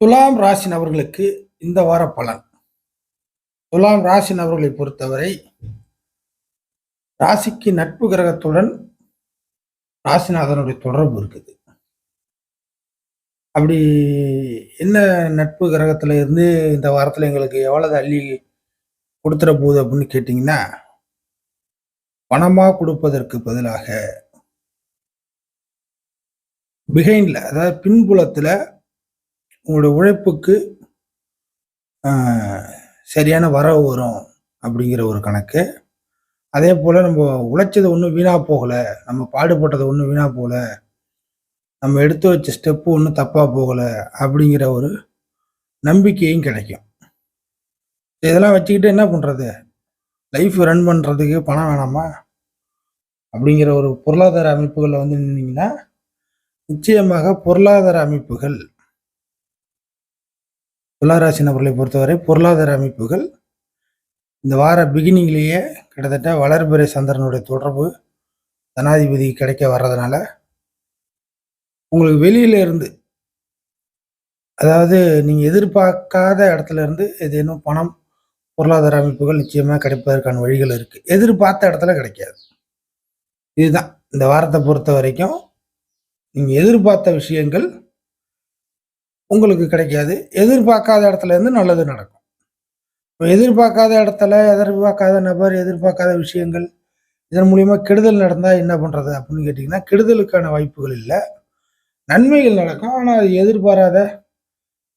துலாம் ராசி நபர்களுக்கு இந்த வார பலன். துலாம் ராசி நபர்களை பொறுத்தவரை ராசிக்கு நட்பு கிரகத்துடன் ராசிநாதனுடைய தொடர்பு இருக்குது. அப்படி என்ன நட்பு கிரகத்துல இருந்து இந்த வாரத்துல எங்களுக்கு எவ்வளவு அள்ளி கொடுத்துட போகுது அப்படின்னு கேட்டிங்கன்னா பணமா கொடுப்பதற்கு பதிலாக பிஹைண்ட்ல அதாவது பின்புலத்துல உங்களோட உழைப்புக்கு சரியான வரவு வரும் அப்படிங்கிற ஒரு கணக்கு. அதே போல் நம்ம உழைச்சது ஒன்றும் வீணாக போகலை. நம்ம பாடுபட்டது ஒன்றும் வீணாக போகல. நம்ம எடுத்து வச்ச ஸ்டெப்பு ஒன்றும் தப்பாக போகலை அப்படிங்கிற ஒரு நம்பிக்கையும் கிடைக்கும். இதெல்லாம் வச்சுக்கிட்டு என்ன பண்ணுறது லைஃப் ரன் பண்ணுறதுக்கு பணம் வேணாமா? அப்படிங்கிற ஒரு பொருளாதார அமைப்புகளில் வந்து நின்னீங்கன்னா நிச்சயமாக பொருளாதார அமைப்புகள் துளாராசி நபர்களை பொறுத்தவரை பொருளாதார அமைப்புகள் இந்த வார பிகினிங்லேயே கிட்டத்தட்ட வளர்பிறை சந்திரனுடைய தொடர்பு ஜனாதிபதி கிடைக்க வர்றதுனால உங்களுக்கு வெளியில இருந்து அதாவது நீங்கள் எதிர்பார்க்காத இடத்துல இருந்து ஏதேனும் பணம் பொருளாதார அமைப்புகள் நிச்சயமாக கிடைப்பதற்கான வழிகள் இருக்குது எதிர்பார்த்த இடத்துல கிடைக்காது. இதுதான். இந்த வாரத்தை பொறுத்த வரைக்கும் நீங்கள் எதிர்பார்த்த விஷயங்கள் உங்களுக்கு கிடைக்காது. எதிர்பார்க்காத இடத்துல இருந்து நல்லது நடக்கும். இப்போ எதிர்பார்க்காத இடத்துல எதிர்பார்க்காத நபர் எதிர்பார்க்காத விஷயங்கள் இதன் மூலியமா கெடுதல் நடந்தால் என்ன பண்ணுறது அப்படின்னு கேட்டிங்கன்னா கெடுதலுக்கான வாய்ப்புகள் இல்லை. நன்மைகள் நடக்கும். ஆனால் அது எதிர்பாராத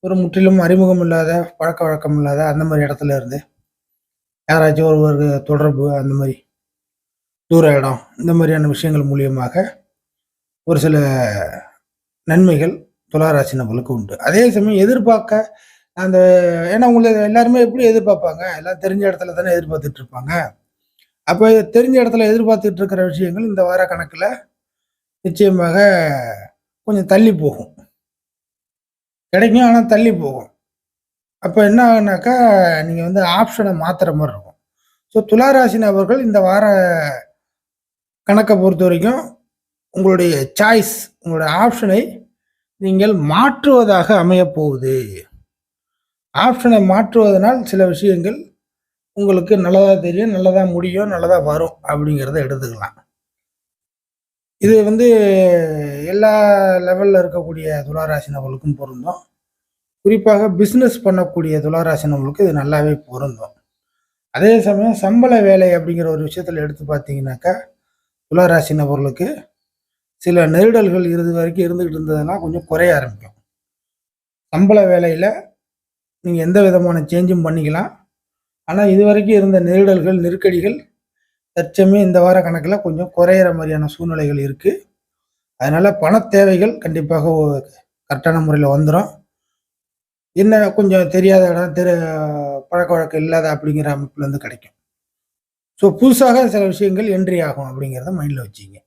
ஒரு முற்றிலும் அறிமுகம் இல்லாத பழக்க வழக்கம் இல்லாத அந்த மாதிரி இடத்துல இருந்து யாராச்சும் ஒருவர் தொடர்பு அந்த மாதிரி தூர இடம் இந்த மாதிரியான விஷயங்கள் மூலியமாக ஒரு சில நன்மைகள் துளாராசி நபர்களுக்கு உண்டு. அதே சமயம் எதிர்பார்க்க அந்த ஏன்னா உங்களை எல்லாருமே எப்படி எதிர்பார்ப்பாங்க? எல்லாம் தெரிஞ்ச இடத்துல தானே எதிர்பார்த்துட்டு இருப்பாங்க. அப்போ தெரிஞ்ச இடத்துல எதிர்பார்த்துட்டு இருக்கிற விஷயங்கள் இந்த வார கணக்கில் நிச்சயமாக கொஞ்சம் தள்ளி போகும். கிடைக்கும் ஆனால் தள்ளி போகும். அப்போ என்ன ஆகுனாக்கா நீங்கள் வந்து ஆப்ஷனை மாற்றுற மாதிரி இருக்கும். ஸோ துளாராசி நபர்கள் இந்த வார கணக்கை பொறுத்த வரைக்கும் உங்களுடைய சாய்ஸ் உங்களுடைய ஆப்ஷனை நீங்கள் மாற்றுவதாக அமையப்போகுது ஆப்ஷனை மாற்றுவதனால் சில விஷயங்கள் உங்களுக்கு நல்லதாக தெரியும் நல்லதாக முடியும் நல்லதாக வரும் அப்படிங்கிறத எடுத்துக்கலாம். இது வந்து எல்லா லெவலில் இருக்கக்கூடிய துளாராசி நபர்களுக்கும் பொருந்தும். குறிப்பாக பிஸ்னஸ் பண்ணக்கூடிய துளாராசி நபர்களுக்கு இது நல்லாவே பொருந்தும். அதே சமயம் சம்பள வேலை அப்படிங்கிற ஒரு விஷயத்தில் எடுத்து பார்த்தீங்கன்னாக்கா துளாராசி நபர்களுக்கு சில நெருடல்கள் இறுதி வரைக்கும் இருந்துகிட்டு இருந்ததெல்லாம் கொஞ்சம் குறைய ஆரம்பிக்கும். சம்பள வேலையில் நீங்கள் எந்த விதமான சேஞ்சும் பண்ணிக்கலாம். ஆனால் இது வரைக்கும் இருந்த நெருடல்கள் நெருக்கடிகள் தற்சமயம் இந்த வார கணக்கில் கொஞ்சம் குறையிற மாதிரியான சூழ்நிலைகள் இருக்குது அதனால் பண தேவைகள் கண்டிப்பாக கரெக்டான முறையில் வந்துடும் என்ன கொஞ்சம் தெரியாத இடம் தெரு பழக்க வழக்கம் இல்லாத அப்படிங்கிற அமைப்புலேருந்து கிடைக்கும். ஸோ புதுசாக சில விஷயங்கள் என்ட்ரி ஆகும் அப்படிங்கிறத மைண்டில் வச்சுங்க.